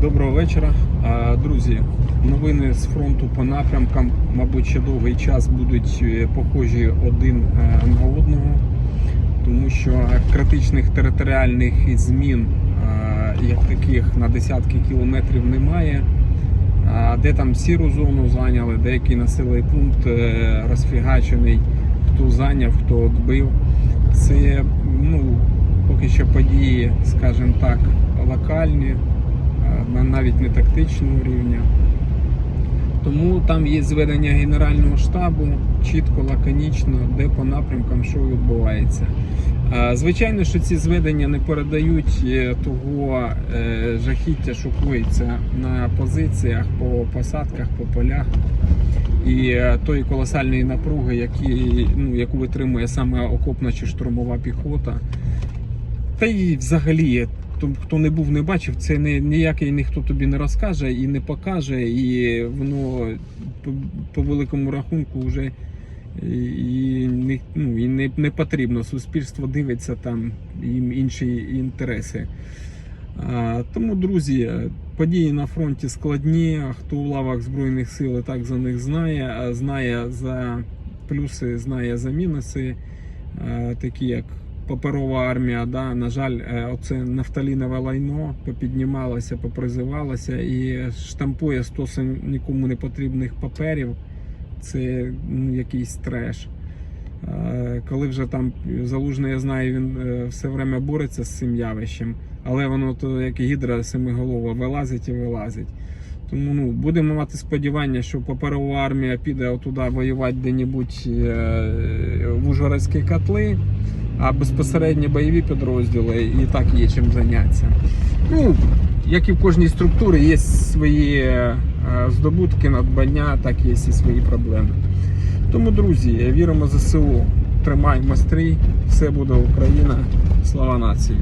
Доброго вечора. Друзі, новини з фронту по напрямкам, мабуть, ще довгий час будуть е, похожі один е, на одного, тому що критичних територіальних змін, е, як таких, на десятки кілометрів немає. Де там сіру зону зайняли, деякий населений пункт розфігачений, хто зайняв, хто відбив. Це ну, поки що події, скажімо так, локальні, навіть не тактичного рівня. Тому там є зведення Генерального штабу, чітко, лаконічно, де по напрямкам що відбувається. Звичайно, що ці зведення не передають е, того е, жахіття, що коїться на позиціях, по посадках, по полях. І е, тої колосальної напруги, які, ну, яку витримує саме окопна чи штурмова піхота. Та й взагалі, то, хто не був, не бачив, це не, ніякий ніхто тобі не розкаже і не покаже, і воно по, по великому рахунку вже і, не, ну, і не, не потрібно. Суспільство дивиться там їм інші інтереси. А, тому, друзі, події на фронті складні. Хто у лавах Збройних сил і так за них знає, знає за плюси, знає за мінуси, а, такі як паперова армія. Да, на жаль, е, оце нафталінове лайно попіднімалося, попризивалося і штампує стосом нікому не потрібних паперів. Це ну, якийсь треш. Е, Коли вже там залужний, я знаю, він е, все время бореться з цим явищем, але воно то як гідра семиголова вилазить і вилазить. Тому ну, будемо мати сподівання, що паперова армія піде отуди воювати де-небудь в Ужгородські котли, а безпосередньо бойові підрозділи і так є чим зайнятися. Ну, як і в кожній структурі, є свої е, здобутки, надбання, так є і свої проблеми. Тому, друзі, віримо ЗСУ, тримаємо стрій, все буде Україна, слава нації.